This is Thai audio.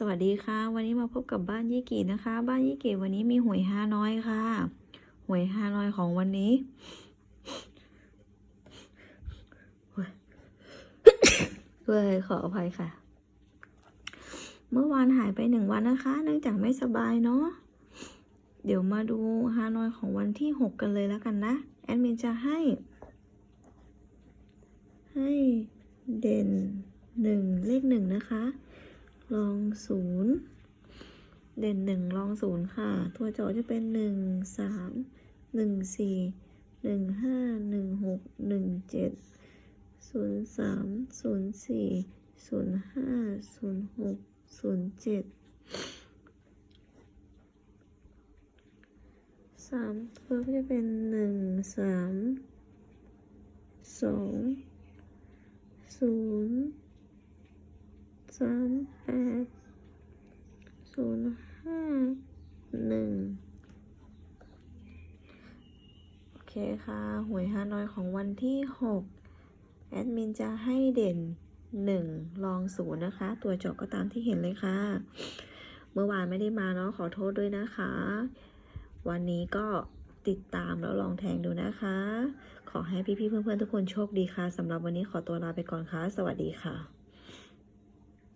สวัสดีค่ะ วันนี้มาพบกับบ้านยี่กีนะคะ บ้านยี่กีวันนี้มีหวยห้าน้อยค่ะ หวยห้าน้อยของวันนี้เว้ยเว้ยขออภัยค่ะ เมื่อวานหายไปหนึ่งวันนะคะ เนื่องจากไม่สบายเนาะเดี๋ยวมาดูฮานอยของวันที่หกกันเลยแล้วกันนะ แอดมินจะให้ ให้เด่นหนึ่งเลขหนึ่งนะคะ ลองศูนย์เด่นหนึ่งลองศูนย์ค่ะ ตัวจอจะเป็นหนึ่งสามหนึ่งสี่หนึ่งห้าหนึ่งหกหนึ่งเจ็ดศูนย์สามศูนย์สี่ศูนย์ห้าศูนย์หกศูนย์เจ็ดสามตัวก็จะเป็นหนึ่งสามสองศูนย์ สามแปดศูนย์ห้าหนึ่งโอเคค่ะ หวยฮานอยของวันที่หกแอดมินจะให้เด่นหนึ่งลองศูนย์นะคะ ตัวเจาะก็ตามที่เห็นเลยค่ะ เมื่อวานไม่ได้มาเนาะขอโทษด้วยนะคะ วันนี้ก็ติดตามแล้วลองแทงดูนะคะ ขอให้พี่ๆเพื่อนๆทุกคนโชคดีค่ะสำหรับวันนี้ขอตัวลาไปก่อนค่ะ สวัสดีค่ะ